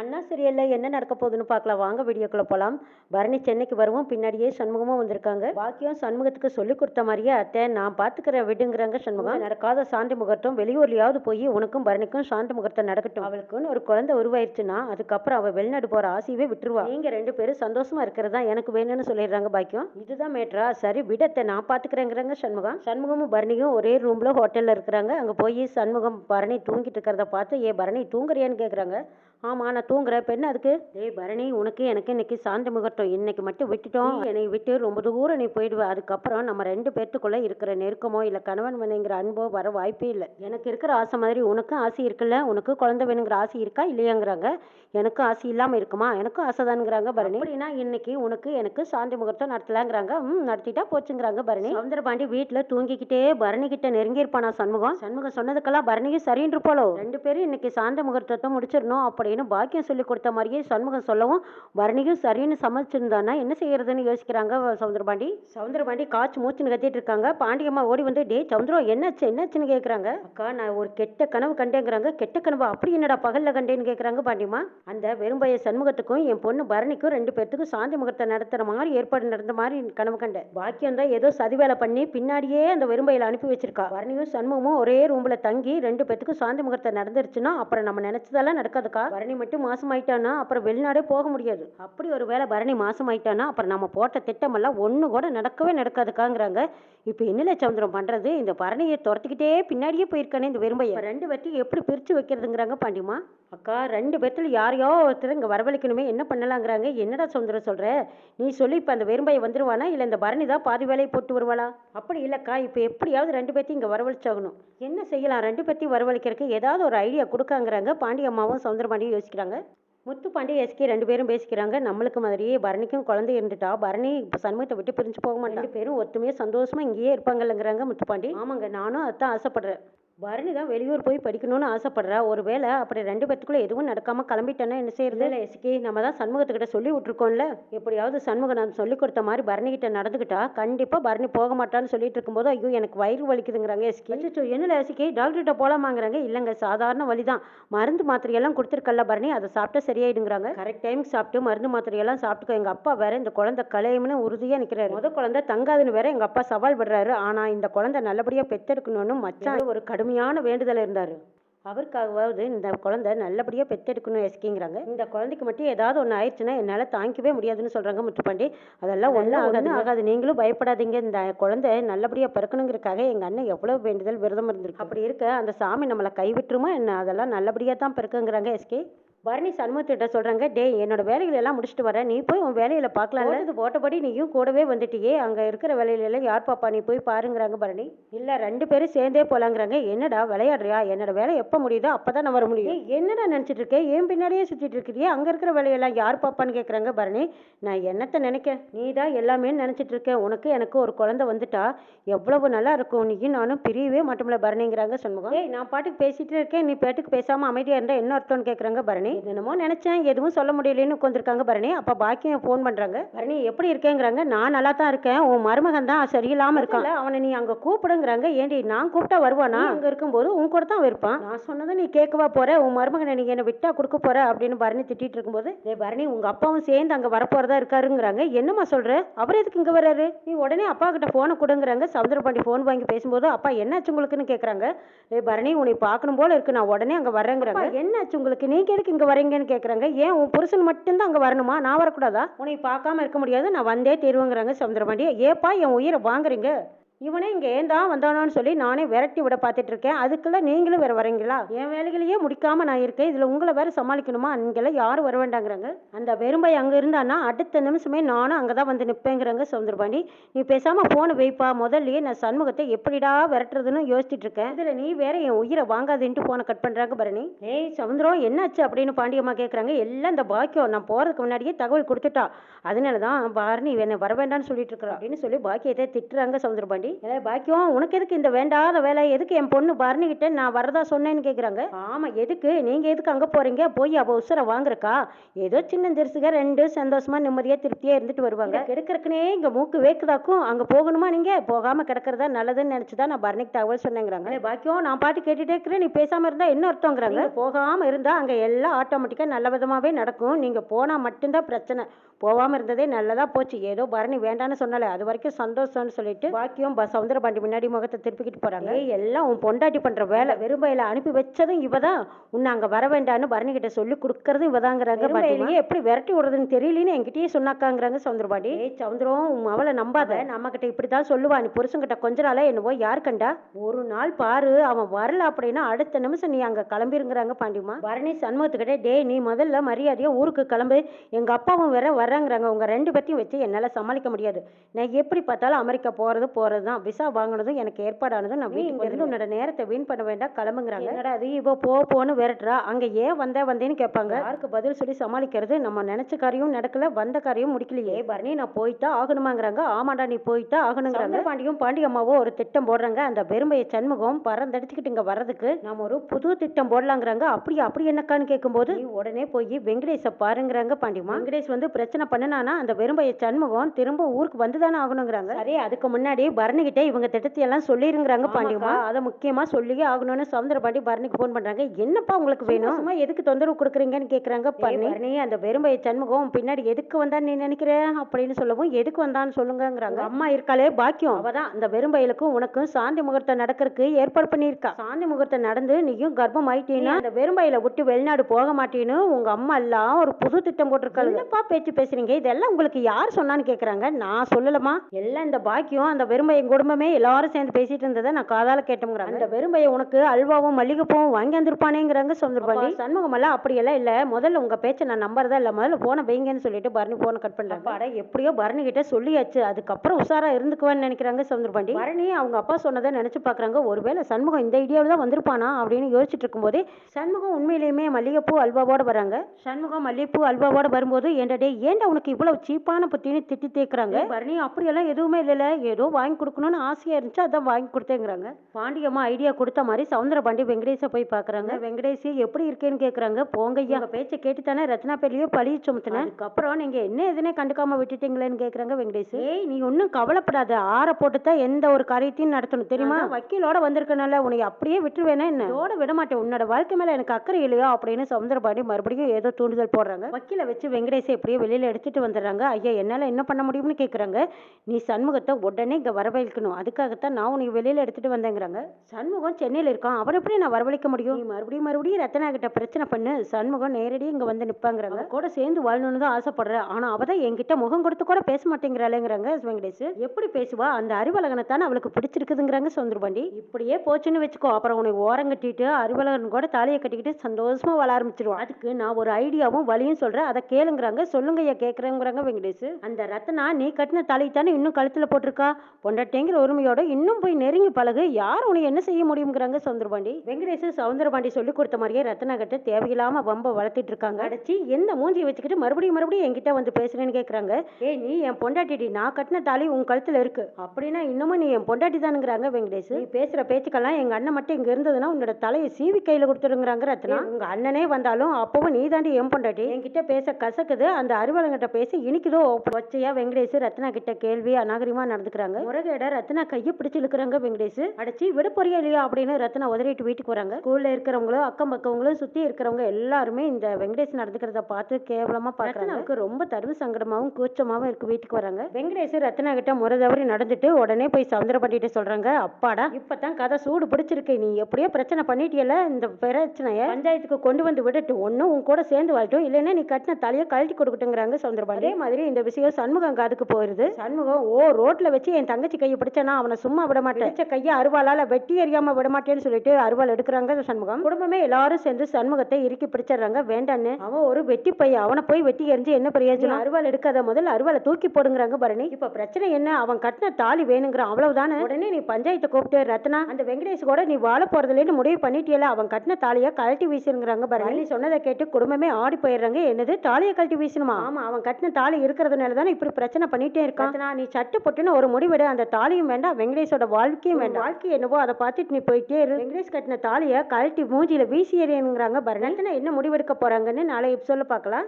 அண்ணா சீரியல்ல என்ன நடக்க போகுதுன்னு பார்க்கலாம். வாங்க வீடியோக்குள்ள போகலாம் பரணி சென்னைக்கு வருவோம். பின்னாடியே சண்முகமும் வந்திருக்காங்க. பாக்கியம் சண்முகத்துக்கு சொல்லி கொடுத்த மாதிரியே அத்தை நான் பார்த்துக்கிறேன் விடுங்கிறாங்க சண்முகம். நடக்காத சாந்தி முகூர்த்தம். வெளியூர்லயாவது போய் உனக்கும் பரணிக்கும் சாந்தி முகூர்த்தம் நடக்கட்டும். அவளுக்குன்னு ஒரு குழந்தை உருவாயிருச்சுன்னா அதுக்கப்புறம் அவள் வெளிநாடு போற ஆசையவே விட்டுருவா. நீங்க ரெண்டு பேரும் சந்தோஷமா இருக்கிறதா எனக்கு வேணும்னு சொல்லிடுறாங்க பாக்கியம். இதுதான் மேட்ரா. சரி விடத்தை நான் பார்த்துக்கிறேங்கிறாங்க சண்முகம். சண்முகமும் பரணியும் ஒரே ரூம்ல ஹோட்டல்ல இருக்கிறாங்க. அங்க போய் சண்முகம் பரணி தூங்கிட்டு இருக்கிறத பார்த்து ஏ பரணி தூங்குறியான்னு கேக்குறாங்க. ஆமா நான் தூங்குறேன். இப்ப என்ன அதுக்கு? டேய் பரணி உனக்கு எனக்கு இன்னைக்கு சாந்தி முகூர்த்தம். இன்னைக்கு மட்டும் விட்டுட்டோம். என்னை விட்டு ரொம்ப தூரம் நீ போயிடுவ. அதுக்கப்புறம் நம்ம ரெண்டு பேர்த்துக்குள்ள இருக்கிற நெருக்கமோ இல்ல கணவன் மனைங்கிற அன்போ வர வாய்ப்பே இல்லை. எனக்கு இருக்கிற ஆசை மாதிரி உனக்கும் ஆசை இருக்குல்ல? உனக்கு குழந்தை வேணுங்கிற ஆசை இருக்கா? இல்லையாங்கிறாங்க. எனக்கும் ஆசை இல்லாம இருக்குமா? எனக்கும் ஆசைதானுங்கிறாங்க பரணி. அப்படின்னா இன்னைக்கு உனக்கு எனக்கு சாந்தி முகூர்த்தம் நடத்தலாங்கிறாங்க. ம் நடத்திட்டா போச்சுங்கிறாங்க பரணி. சவுந்தரபாண்டி வீட்டுல தூங்கிக்கிட்டே பரணி கிட்ட நெருங்கி இருப்பானா சண்முகம்? சண்முகம் சொன்னதுக்கெல்லாம் பரணியும் சரின்னு போலோ? ரெண்டு பேரும் இன்னைக்கு சாந்த முகூர்த்தத்தை முடிச்சிடணும். அப்படின்னு பாக்கியம் சொல்லி கொடுத்த மாதிரியே சண்முகம் சொல்லவும் பரணியும் சரின்னு சமைச்சிருந்தானா என்ன செய்யறதுன்னு யோசிக்கிறாங்க சவுந்தரபாண்டி? சவுந்தரபாண்டி காய்ச்சி மூச்சுன்னு கத்திட்டு இருக்காங்க. பாண்டியம்மா ஓடி வந்து டே சவுந்தரம் என்னாச்சு? என்னாச்சுன்னு கேட்குறாங்க அக்கா நான் ஒரு கெட்ட கனவு கண்டேங்கிறாங்க. கெட்ட கனவு அப்படி என்னடா பகல்ல கண்டேன்னு கேட்குறாங்க பாண்டியம்மா. அந்த வெறும்பைய சண்முகத்துக்கும் என் பொண்ணு பரணிக்கும் ரெண்டு பேர்த்துக்கும் சாந்தி முகூர்த்தம் நடத்துற மாதிரி ஏற்பாடு நடந்த மாதிரி கனவு கண்டேன் பாக்கியம் தான் ஏதோ சதிவேலை பண்ணி பின்னாடியே அந்த வெறும்பையில அனுப்பி வச்சிருக்கா. பரணியும் சண்முகமும் ஒரே ரூம்ல தங்கி ரெண்டு பேத்துக்கும் சாந்தி முகத்தை நடந்துருச்சுன்னா அப்புறம் நம்ம நினைச்சதெல்லாம் நடக்காதுக்கா? பரணி மட்டும் மாசமாயிட்டானா அப்புறம் வெளிநாடே போக முடியாது. அப்படி ஒரு வேளை பரணி மாசமாயிட்டானா அப்புறம் நம்ம போட்ட திட்டமெல்லாம் ஒன்று கூட நடக்கவே நடக்காதுக்காங்கிறாங்க. இப்போ என்னல சந்திரம் பண்ணுறது இந்த பரணியை துரத்துக்கிட்டே பின்னாடியே போயிருக்கானே இந்த வெறும்பையை. ரெண்டு பேர்த்தையும் எப்படி பிரித்து வைக்கிறதுங்கிறாங்க பாண்டிமா? அக்கா ரெண்டு பேர்த்துல யாரையோ ஒருத்தர் இங்கே வரவழைக்கணுமே என்ன பண்ணலாங்கிறாங்க? என்னடா சந்திரம் சொல்கிற நீ சொல்லி இப்போ அந்த வெறும்பையை வந்துடுவானா இல்லை இந்த பரணி தான் பாதி வேலையை போட்டு வருவாளா? அப்படி இல்லைக்கா இப்போ எப்படியாவது ரெண்டு பேர்த்தையும் இங்கே வரவழைச்சாகணும். என்ன செய்யலாம்? ரெண்டு பேர்த்தையும் வரவழைக்கிறதுக்கு ஏதாவது ஒரு ஐடியா கொடுக்காங்கிறாங்க பாண்டியம்மாவும் சவுந்தரபாண்டியும் யோசிக்கிறாங்க. முத்துப்பாண்டி எஸ்கே ரெண்டு பேரும் பேசிக்கிறாங்க. நம்மளுக்கு மாதிரியே பரணிக்கும் குழந்தை இருந்துட்டா பரணி சண்முகத்தை விட்டு பிரிஞ்சு போக மாட்டாங்க ரெண்டு பேரும் ஒத்துமையா சந்தோஷமா இங்கேயே இருப்பாங்கல்லங்கிறாங்க முத்துப்பாண்டி ஆமாங்க நானும் அதான் ஆசைப்படுறேன். பரணி தான் வெளியூர் போய் படிக்கணும்னு ஆசைப்படுறா. ஒருவேளை அப்படி ரெண்டு பேத்துக்குள்ள எதுவும் நடக்காம கிளம்பிட்டேன்னா என்ன செய்யறது? இல்லை எஸ்கே நம்ம தான் சண்முகத்துக்கிட்ட சொல்லி விட்டுருக்கோம்ல. எப்படியாவது சண்முகம் நான் சொல்லி கொடுத்த மாதிரி பரணி கிட்ட நடந்துக்கிட்டா கண்டிப்பா பரணி போக மாட்டான்னு சொல்லிட்டு இருக்கும்போது ஐயோ எனக்கு வயிறு வலிக்குதுங்கிறாங்க எஸ்கே. அச்சோ என்னல எஸ்கே? டாக்டர்கிட்ட போலாமாங்கிறாங்க. இல்லைங்க சாதாரண வலி தான் மருந்து மாத்திரையெல்லாம் கொடுத்துருக்கல்ல பரணி அதை சாப்பிட்டா சரியாயிடுங்கிறாங்க. கரெக்ட் டைமுக்கு சாப்பிட்டு மருந்து மாத்திரையெல்லாம் சாப்பிட்டுக்கோ. எங்க அப்பா வேற இந்த குழந்தை கலையும்னு உறுதியா நிக்கிறாரு. முத குழந்தை தங்காதுன்னு வேற எங்க அப்பா சவால் விடுறாரு ஆனா இந்த குழந்தை நல்லபடியா பெத்தெடுக்கணும்னு மச்சான் ஒரு கடுமையான வேண்டுதல் இருந்தாரு. அவருக்காகவாவது இந்த குழந்தை நல்லபடியாக பெத்தெடுக்கணும் எஸ்கிங்கிறாங்க. இந்த குழந்தைக்கு மட்டும் ஏதாவது ஒன்று ஆயிடுச்சுன்னா என்னால் தாங்கிக்கவே முடியாதுன்னு சொல்கிறாங்க முத்துப்பாண்டி. அதெல்லாம் ஒன்றும் ஆகாது ஆகாது. நீங்களும் பயப்படாதீங்க. இந்த குழந்தை நல்லபடியாக பிறக்கணுங்கிறதுக்காக எங்கள் அண்ணன் எவ்வளோ வேண்டுதல் விரதம் இருந்திருக்கு. அப்படி இருக்க. அந்த சாமி நம்மளை கைவிட்டுருமா என்ன? அதெல்லாம் நல்லபடியாக தான் பிறக்குங்கிறாங்க எஸ்கே. பரணி சண்முகத்திட்ட சொல்றாங்க டேய் என்னோட வேலைகளை எல்லாம் முடிச்சுட்டு வரேன் நீ போய் உன் வேலையில பார்க்கலாம் இது போட்டபடி நீயும் கூடவே வந்துட்டியே. அங்க இருக்கிற வேலையில எல்லாம் யார் பாப்பா? நீ போய் பாருங்கிறாங்க பரணி. இல்ல ரெண்டு பேரும் சேர்ந்தே போலாங்கிறாங்க. என்னடா விளையாடுறியா? என்னோட வேலை எப்ப முடியுதோ அப்பதான் நான் வர முடியும். என்னடா நினைச்சிட்டு இருக்கேன் ஏன் பின்னாடியே சுத்திட்டு இருக்கிறியே? அங்க இருக்கிற வேலையெல்லாம் யார் பாப்பான்னு கேக்குறாங்க பரணி. நான் என்னத்த நினைக்க நீ தான் எல்லாமே நினைச்சிட்டு இருக்க. உனக்கு எனக்கு ஒரு குழந்தை வந்துட்டா எவ்வளவு நல்லா இருக்கும். நீயும் நானும் பிரியவே மாட்டோம்ல பரணிங்கிறாங்க சண்முகம். ஏய் நான் பாட்டுக்கு பேசிட்டு இருக்கேன். நீ பாட்டுக்கு பேசாம அமைதியா இருந்தா என்ன அர்த்தம்னு கேக்குறாங்க பரணி. என்னமோ நினைச்சேன் எதுவும் சொல்ல முடியலன்னு உட்காந்துருக்காங்க பரணி. அப்ப பாக்கியம் ஃபோன் பண்றாங்க. பரணி எப்படி இருக்கேங்கிறாங்க? நான் நல்லா தான் இருக்கேன். உன் மருமகன் தான் சரியில்லாம இருக்கான். அவனை நீ அங்க கூப்பிடுங்கிறாங்க. ஏண்டி நான் கூப்பிட்டா வருவானா? அங்க இருக்கும்போது உன் கூட தான் இருப்பான். நான் சொன்னதை நீ கேட்கவா போற? உன் மருமகனை நீ என்ன விட்டா கொடுக்க போற? அப்படின்னு பரணி திட்டிட்டு இருக்கும்போது பரணி உங்க அப்பாவும் சேர்ந்து அங்க வரப்போறதா இருக்காருங்கிறாங்க. என்னம்மா சொல்ற? அவர் எதுக்கு இங்க வராரு நீ உடனே அப்பா கிட்ட போனை கொடுங்கிறாங்க. சமுத்திரபாண்டி ஃபோன் வாங்கி பேசும்போது அப்பா என்னாச்சு உங்களுக்குன்னு கேக்குறாங்க. டேய் பரணி உன்னை பார்க்கணும் போல இருக்கு. நான் உடனே அங்க வரேங்கிறாங்க என்னாச்சு உங்களுக்கு? நீங்க எதுக்கு இங்கே வரீங்கன்னு கேட்குறாங்க ஏன் உன் புருஷன் மட்டும்தான் அங்கே வரணுமா? நான் வரக்கூடாதா? உன்னை பார்க்காம இருக்க முடியாது. நான் வந்தே தீருவேங்கிறாங்க சமுத்திரபாண்டி ஏப்பா என் உயிரை வாங்குறீங்க? இவனே இங்கே ஏன் தான் வந்தானான்னு சொல்லி நானே விரட்டி விட பார்த்துட்டு இருக்கேன் நீங்களும் வேறு வரீங்களா? என் வேலைகளையே முடிக்காமல் நான் இருக்கேன். இதில் உங்களை வேறு சமாளிக்கணுமா? அங்கெல்லாம் யாரும் வர வேண்டாங்கிறாங்க அந்த வெறும்பை அங்கே இருந்தானா அடுத்த நிமிஷமே நானும் அங்கே தான் வந்து நிற்பேங்கிறாங்க சவுந்தரபாண்டி நீ பேசாமல் ஃபோனை வைப்பா. முதல்லையே நான் சண்முகத்தை எப்படிடா விரட்டுறதுன்னு யோசிச்சுட்டு இருக்கேன் இதில் நீ வேற என் உயிரை வாங்காதுன்ட்டு ஃபோனை கட் பண்ணுறாங்க பரணி. ஏய் சவுந்தரம் என்னாச்சு அப்படின்னு பாண்டியம்மா கேட்குறாங்க எல்லாம் இந்த பாக்கியம். நான் போகிறதுக்கு முன்னாடியே தகவல் கொடுத்துட்டா. அதனாலதான் பாரணி என்னை வர வேண்டாம்னு சொல்லிட்டு இருக்கிறா அப்படின்னு சொல்லி பாக்கியத்தை திட்டுறாங்க சவுந்தரபாண்டி பாண்டி ஏ பாக்கியம் உனக்கு எதுக்கு இந்த வேண்டாத வேலை? எதுக்கு என் பொண்ணு பரணிக்கிட்ட நான் வரதா சொன்னேன்னு கேக்குறாங்க? ஆமா எதுக்கு? நீங்க எதுக்கு அங்க போறீங்க? போய் அவ உசுர வாங்குறக்கா? ஏதோ சின்ன திருசுக ரெண்டு சந்தோஷமா நிம்மதியா திருப்தியா இருந்துட்டு வருவாங்க. கெடுக்கறக்குனே இங்க மூக்கு வேக்குதாக்கும். அங்க போகணுமா நீங்க? போகாம கிடக்கிறதா நல்லதுன்னு நினைச்சுதான் நான் பரணிக்கு தகவல் சொன்னேங்கிறாங்க. பாக்கியம் நான் பாட்டு கேட்டுட்டே இருக்கிறேன். நீ பேசாம இருந்தா என்ன அர்த்தங்கிறாங்க? போகாம இருந்தா அங்க எல்லாம் ஆட்டோமேட்டிக்கா நல்ல விதமாவே நடக்கும். நீங்க போனா மட்டும்தான் பிரச்சனை. போகாம இருந்ததே நல்லதா போச்சு. ஏதோ பரணி வேண்டான்னு சொன்னல அது வரைக்கும் சந்தோஷம்னு சொல்லிட்டு பாக்கியம் பஸ் சவுந்தர பாண்டி முன்னாடி முகத்தை திருப்பிக்கிட்டு போறாங்க. ஏய், எல்லாம் உன் பொண்டாட்டி பண்ற வேலை. வெறும்பையில அனுப்பி வச்சதும் இவதான். உன்னை அங்க வர வேண்டான்னு பரணி கிட்ட சொல்லி கொடுக்கறதும் இவதாங்கிறாங்க வெறும்பையிலேயே எப்படி விரட்டி விடுறதுன்னு தெரியலன்னு என்கிட்டயே சொன்னாக்காங்கிறாங்க சவுந்தர பாண்டி. ஏய் சவுந்தரம் உன் அவளை நம்பாத. நம்ம கிட்ட இப்படித்தான் சொல்லுவா. நீ புருஷன்கிட்ட கொஞ்ச நாளா என்னவோ யார் கண்டா? ஒரு நாள் பாரு அவன் வரல அப்படின்னா அடுத்த நிமிஷம் நீ அங்க கிளம்பிருங்கிறாங்க பாண்டிமா பரணி சண்முகத்துக்கிட்டே டேய் நீ முதல்ல மரியாதையா ஊருக்கு கிளம்பு. எங்க அப்பாவும் வேற வர்றாங்கிறாங்க. உங்க ரெண்டு பேத்தையும் வச்சு என்னால சமாளிக்க முடியாது. நான் எப்படி பார்த்தாலும் அமெரிக்கா போறது போறது. தான். விசா வாங்கினதும் எனக்கு ஏற்பாடானதும் நான் வீட்டுக்கு இருந்து உன்னோட நேரத்தை வீண் பண்ண வேண்டாம். கிளம்புங்கிறாங்க. என்னடா அது இவ போ போன்னு விரட்டுறா. அங்க ஏன் வந்த வந்தேன்னு கேட்பாங்க. யாருக்கு பதில் சொல்லி சமாளிக்கிறது? நம்ம நினைச்ச காரியம் நடக்கல வந்த காரியம் முடிக்கலையே. பரணி நான் போய்த்தா ஆகணுமாங்கிறாங்க. ஆமாடா நீ போய்த்தா ஆகணுங்கிறாங்க. பாண்டியும் பாண்டி அம்மாவோ ஒரு திட்டம் போடுறாங்க. அந்த பெருமையை சண்முகம் பறந்தடிச்சுக்கிட்டு இங்க வர்றதுக்கு. நாம ஒரு புது திட்டம் போடலாங்கிறாங்க. அப்படி அப்படி என்னக்கான்னு கேட்கும்போது உடனே போய் வெங்கடேஷ பாருங்கிறாங்க பாண்டிமா வெங்கடேஷ் வந்து பிரச்சனை பண்ணுனானா அந்த வெறும்பைய சண்முகம் திரும்ப ஊருக்கு வந்து தானே ஆகணுங்கிறாங்க. சரி அதுக்கு முன்னாடி பரணிகிட்ட இவங்க திட்டத்தை எல்லாம் சொல்லிருங்கிறாங்க பாண்டிமா அதை முக்கியமா சொல்லியே ஆகணும்னு சவுந்தர பாண்டி பரணிக்கு ஃபோன் பண்றாங்க. என்னப்பா உங்களுக்கு வேணும்? சும்மா எதுக்கு தொந்தரவு கொடுக்குறீங்கன்னு கேக்குறாங்க பரணி. பரணி அந்த வெறும்பைய சண்முகம் பின்னாடி எதுக்கு வந்தான்னு நீ நினைக்கிற? அப்படின்னு சொல்லவும் எதுக்கு வந்தான்னு சொல்லுங்கங்கிறாங்க. அம்மா இருக்காளே பாக்கியம். அவதான் அந்த வெறும்பயலுக்கும் உனக்கும் சாந்தி முகூர்த்தம் நடக்கிறதுக்கு ஏற்பாடு பண்ணியிருக்கா. சாந்தி முகூர்த்தம் நடந்து நீயும் கர்ப்பம் ஆயிட்டீன்னா அந்த வெறும்பயில விட்டு வெளிநாடு போக மாட்டேன்னு உங்க அம்மா எல்லாம் ஒரு புது திட்டம் போட்டிருக்காங்க என்னப்பா பேச்சு பேசுறீங்க? இதெல்லாம் உங்களுக்கு யார் சொன்னான்னு கேக்குறாங்க? நான் சொல்லலமா எல்லாம் இந்த பாக்கியம் அந்த வெறும்பையன் குடும்பமே எல்லாரும் சேர்ந்து பேசிட்டு இருந்ததை நான் காதால கேட்டோங்கிறாங்க அந்த வெறும்பைய உனக்கு அல்வாவும் மல்லிகைப்பூவும் வாங்கி வந்திருப்பானேங்கிறாங்க சொந்தர்பாண்டி சண்முகம் எல்லாம் அப்படியெல்லாம் இல்ல. முதல்ல உங்க பேச்சை நான் நம்புறதா இல்ல. முதல்ல போனை வைங்கன்னு சொல்லிட்டு பரணி போனை கட் பண்றாங்க. அட எப்படியோ பரணி கிட்ட சொல்லியாச்சு. அதுக்கப்புறம் உஷாரா இருந்துக்குவேன்னு நினைக்கிறாங்க சவுந்தரபாண்டி பரணி அவங்க அப்பா சொன்னதை நினைச்சு பாக்குறாங்க. ஒருவேளை சண்முகம் இந்த ஐடியாவில் தான் வந்திருப்பானா அப்படின்னு யோசிச்சுட்டு இருக்கும்போதே சண்முகம் உண்மையிலேயுமே மல்லிகைப்பூ அல்வாவோட வராங்க. சண்முகம் மல்லிகைப்பூ அல்வாவோட வரும்போது ஏன்டா டேய் ஏன்டா உனக்கு இவ்வளவு சீப்பான புத்தின்னு திட்டி தேக்குறாங்க பரணி அப்படியெல்லாம் எதுவுமே இல்லைல்ல. ஏதோ வாங்கி கொடுக்கணும்னு ஆசையா இருந்துச்சு அதான் வாங்கி கொடுத்தேங்கிறாங்க. பாண்டியம்மா ஐடியா கொடுத்த மாதிரி சவுந்தர பாண்டி வெங்கடேஷை போய் பார்க்கறாங்க வெங்கடேஷ் எப்படி இருக்கேன்னு கேக்குறாங்க. போங்க ஐயா. பேச்சை கேட்டு தானே ரத்னா பேர்லயோ பழி சுமத்தினேன். அதுக்கப்புறம் நீங்க என்ன எதுனே கண்டுக்காம விட்டுட்டீங்களேன்னு கேக்குறாங்க வெங்கடேஷ் ஏய் நீ ஒன்றும் கவலைப்படாத. ஆற போட்டு தான் எந்த ஒரு காரியத்தையும் நடத்தணும் தெரியுமா? வக்கீலோட வந்திருக்கனால உன்னை அப்படியே விட்டுருவேனா என்ன? விட மாட்டேன். உன்னோட வாழ்க்கை மேல எனக்கு அக்கறை இல்லையா அப்படின்னு சவுந்தரபாண்டி மறுபடியும் ஏதோ தூண்டுதல் போடுறாங்க. வக்கீல வச்சு வெங்கடேஷை எப்படியோ வெளியில எடுத்துட்டு வந்துடுறாங்க. ஐயா என்னால என்ன பண்ண முடியும்னு கேக்குறாங்க. நீ சண்முகத்தை உடனே இங்க வரவழைக்கணும் அதுக்காகத்தான் நான் உனக்கு வெளியில எடுத்துட்டு வந்தேங்கிறாங்க. சண்முகம் சென்னையில இருக்கான். அவரை எப்படி நான் வரவழைக்க முடியும்? மறுபடியும் மறுபடியும் ரத்தனா கிட்ட பிரச்சனை பண்ணு. சண்முகம் நேரடியாக இங்க வந்து நிப்பாங்கிறாங்க. அவ கூட சேர்ந்து வாழணும்னு தான் ஆசைப்படுறேன் ஆனா அவ தான் என்கிட்ட முகம் கொடுத்து கூட பேச மாட்டேங்கிறாளேங்கிறாங்க வெங்கடேஷ். எப்படி பேசுவா? அந்த அறிவழகனை தானே அவளுக்கு பிடிச்சிருக்குதுங்கிறாங்க சுந்தரபாண்டி. இப்படியே போச்சுன்னு வச்சுக்கோ. அப்புறம் உனக்கு ஓரம் கட்டிட்டு அறிவழகன் கூட தாலியை கட்டிக்கிட்டு சந்தோஷமா வாழ ஆரம்பிச்சிருவான். அதுக்கு நான் ஒரு ஐடியாவும் வழியும் சொல்றேன். அதை கேளுங்கிறாங்க. சொல்லுங்க ஐயா கேட்குறேங்கிறாங்க வெங்கடேஷ். அந்த ரத்னா நீ கட்டின தாலி தானே இன்னும் கழுத்துல போட்டிருக்கா? பொண்டாட்டிங்கிற உரிமையோட இன்னும் போய் நெருங்கி பழகு. யார் உனக்கு என்ன செய்ய முடியுங்கிறாங்க சவுந்தரபாண்டி. வெங்கடேஷ் சவுந்தரபாண்டி சொல்லி கொடுத்த மாதிரியே ரத்னா கிட்ட தேவையில்லாம வம்ப வளர்த்திட்டு இருக்காங்க. அடைச்சி எந்த மூஞ்சியை வச்சுக்கிட்டு மறுபடியும் மறுபடியும் என்கிட்ட வந்து பேசுறேன்னு கேக்குறாங்க. ஏய் நீ என் பொண்டாட்டிடி நான் கட்டின தாலி உன் கழுத்துல இருக்கு. அப்படின்னா இன்னமும் நீ என் பொண்டாட்டி தானுங்கிறாங்க வெங்கடேஷ் நீ பேசுற பேச்சுக்கெல்லாம் எங்க அண்ணன் மட்டும் இங்க இருந்ததுன்னா உன்னோட தலையை சீவி கையில கொடுத்துருங்கிறாங்க ரத்னா உங்க அண்ணனே வந்தாலும் அப்பவும் நீ தாண்டி என் பொண்டாட்டி. என்கிட்ட பேச கசக்குது. அந்த அறுவலங்கிட்ட பேச இனிக்குதோ? வச்சையா வெங்கடேஷ் ரத்னா கிட்ட கேள்வி அநாகரிகமா நடந்துக்கிறாங்க. முருகேட ரத்னா கையை பிடிச்சு இழுக்கிறாங்க வெங்கடேஷ். அடைச்சி விட போறியா இல்லையா? அப்படின்னு ரத்னா உதறிட்டு வீட்டுக்கு வராங்க. ஸ்கூல்ல இருக்கிறவங்களும் அக்கம் பக்கவங்களும் சுத்தி இருக்கிறவங்க எல்லாருமே இந்த வெங்கடேஷ் நடந்துக்கிறத பார்த்து கேவலமா பார்க்கறாங்க ரொம்ப தருவு சங்கடமாவும் கூச்சமாவும் இருக்கு வீட்டுக்கு வராங்க. வெங்கடேஷ் ரத்னா கிட்ட முறை தவறி நடந்துட்டு உடனே போய் சவுந்தரபாண்டிட்ட சொல்றாங்க அப்பாடா இப்பதான் கதை சூடு பிடிச்சிருக்கு. நீ எப்படியோ பிரச்சனை பண்ணிட்டியல இந்த பிரச்சனைய? பஞ்சாயத்துக்கு கொண்டு வந்து விடட்டும் ஒன்னும் உன் கூட சேர்ந்து வாழட்டும். இல்லைன்னா நீ கட்டின தலையை கழட்டி கொடுக்கட்டுங்கிறாங்க சவுந்தரபாண்டி அதே மாதிரி இந்த விஷயம் சண்முகம் காதுக்கு போயிருது. சண்முகம் ஓ ரோட்ல வச்சு என் தங்கச்சி கையை பிடிச்சனா அவனை சும்மா விட மாட்டேன் பிடிச்ச கையை அருவாளால வெட்டி எறியாம விட மாட்டேன்னு சொல்லிட்டு அருவாள் எடுக்கிறாங்க சண்முகம். குடும்பமே எல்லாரும் சேர்ந்து சண்முகத்தை இறுக்கி பிடிச்சிடுறாங்க. வேண்டான்னு. அவன் ஒரு வெட்டி பையன் அவனை போய் வெட்டி எறிஞ்சு என்ன பிரயோஜனம்? அருவாள் எடுக்காத முதல்ல அருவாளை தூக்கி போடுங்கிறாங்க பரணி. இப்ப பிரச்சனை என்ன? அவன் கட்டின தாலி வேணுங்கிறான் அவ்வளவுதானே? உடனே நீ பஞ்சாயத்தை கூப்பிட்டு ரத்னா அந்த வெங்கடேஷ் கூட நீ வாழ போறதுலேன்னு முடிவு பண்ணிட்டியல அவன் கட்டின தாலியை கழட்டி வீசுங்கிறாங்க பரணி. சொன்னதை கேட்டு குடும்பமே ஆடி போயிடுறாங்க. என்னது? தாலியை கழட்டி வீசணுமா? ஆமா அவன் கட்டின தாலி இருக்கிறதுனால தானே இப்படி பிரச்சனை பண்ணிட்டே இருக்கான்? நீ சட்டு பொட்டுன்னு ஒரு முடிவெடு. அந்த தாலியும் வேண்டாம் வெங்கடேஷோட வாழ்க்கையும் வேண்டாம். வாழ்க்கை என்னவோ அதை பார்த்துட்டு நீ போயிட்டே இரு. வெங்கடேஷ் கட்டின தாலியை கழட்டி மூஞ்சியில வீசி எறியணுங்கிறாங்க பரணி. என்ன முடிவெடுக்க போறாங்கன்னு நாளை எபிசோட பார்க்கலாம்.